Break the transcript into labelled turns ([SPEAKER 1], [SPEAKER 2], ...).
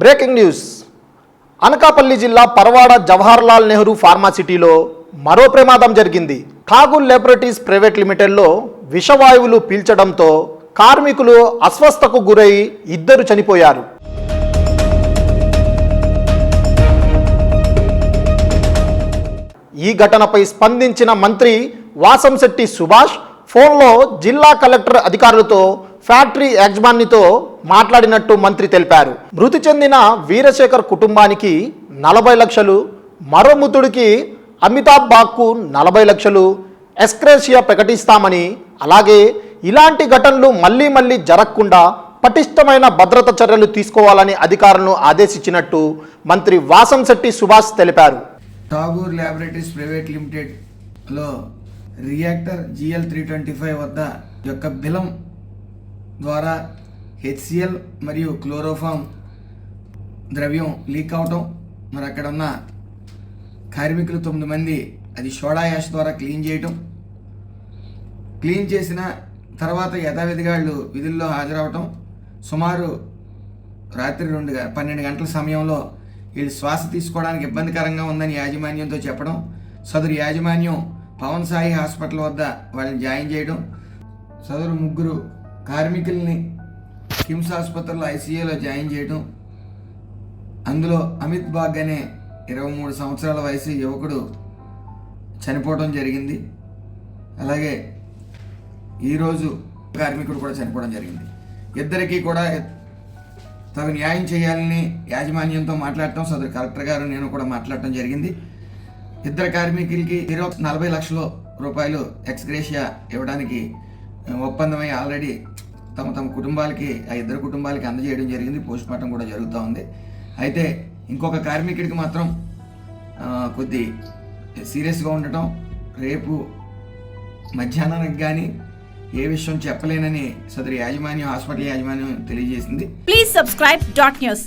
[SPEAKER 1] Breaking news. Anakapalli జిల్లా పరవాడ జవహర్లాల్ నెహ్రూ ఫార్మాసిటీలో మరో ప్రమాదం జరిగింది. ఠాగూర్ ల్యాబొరేటరీస్ ప్రైవేట్ లిమిటెడ్లో విషవాయువులు పీల్చడంతో కార్మికులు అస్వస్థకు గురై ఇద్దరు చనిపోయారు. ఈ ఘటనపై స్పందించిన మంత్రి వాసంశెట్టి సుభాష్ ఫోన్లో జిల్లా కలెక్టర్ అధికారులతో ఫ్యాక్టరీ యాజమాన్యతో మాట్లాడినట్టు మంత్రి తెలిపారు. మృతి చెందిన వీరశేఖర్ కుటుంబానికి నలభై లక్షలు మరో మృతుడికి అమితాబ్ బాగ్కు నలభై లక్షలు ఎస్క్రేషియా ప్రకటిస్తామని అలాగే ఇలాంటి ఘటనలు మళ్ళీ మళ్ళీ జరగకుండా పటిష్టమైన భద్రత చర్యలు తీసుకోవాలని అధికారులను ఆదేశించినట్టు మంత్రి వాసంశెట్టి సుభాష్ తెలిపారు.
[SPEAKER 2] Tagore laboratories private లిమిటెడ్లో reactor G L three twenty five వద్ద యొక్క బిలం ద్వారా హెచ్సిఎల్ మరియు క్లోరోఫామ్ ద్రవ్యం లీక్ అవటం మరి అక్కడ ఉన్న కార్మికులు తొమ్మిది మంది అది సోడా యాష్ ద్వారా క్లీన్ చేయటం. క్లీన్ చేసిన తర్వాత యథావిధిగా వాళ్ళు విధుల్లో హాజరవటం. సుమారు రాత్రి రెండు పన్నెండు గంటల సమయంలో వీళ్ళు శ్వాస తీసుకోవడానికి ఇబ్బందికరంగా ఉందని యాజమాన్యంతో చెప్పడం. సదరు యాజమాన్యం పవన్ సాయి హాస్పిటల్ వద్ద వాళ్ళని జాయిన్ చేయడం. సదరు ముగ్గురు కార్మికుల్ని కిమ్స్ ఆసుపత్రిలో ఐసీయూలో జాయిన్ చేయడం అందులో అమిత్ బాగ్ అనే ఇరవై మూడు సంవత్సరాల వయసు యువకుడు చనిపోవడం జరిగింది. అలాగే ఈరోజు కార్మికుడు కూడా చనిపోవడం జరిగింది. ఇద్దరికీ కూడా తగు న్యాయం చేయాలని యాజమాన్యంతో మాట్లాడటం సదరు కలెక్టర్ గారు నేను కూడా మాట్లాడటం జరిగింది. ఇద్దరు కార్మికులకి ఇరవై నలభై లక్షల రూపాయలు ఎక్స్గ్రేషియా ఇవ్వడానికి ఒప్పందమై ఆల్రెడీ తమ తమ కుటుంబాలకి ఆ ఇద్దరు కుటుంబాలకి అందజేయడం జరిగింది. పోస్ట్ మార్టం కూడా జరుగుతూ ఉంది. అయితే ఇంకొక కార్మికుడికి మాత్రం కొద్ది సీరియస్గా ఉండటం రేపు మధ్యాహ్నానికి కానీ ఏ విషయం చెప్పలేనని సదరు యాజమాన్యం హాస్పిటల్ యాజమాన్యం తెలియజేసింది.
[SPEAKER 3] Please subscribe dot news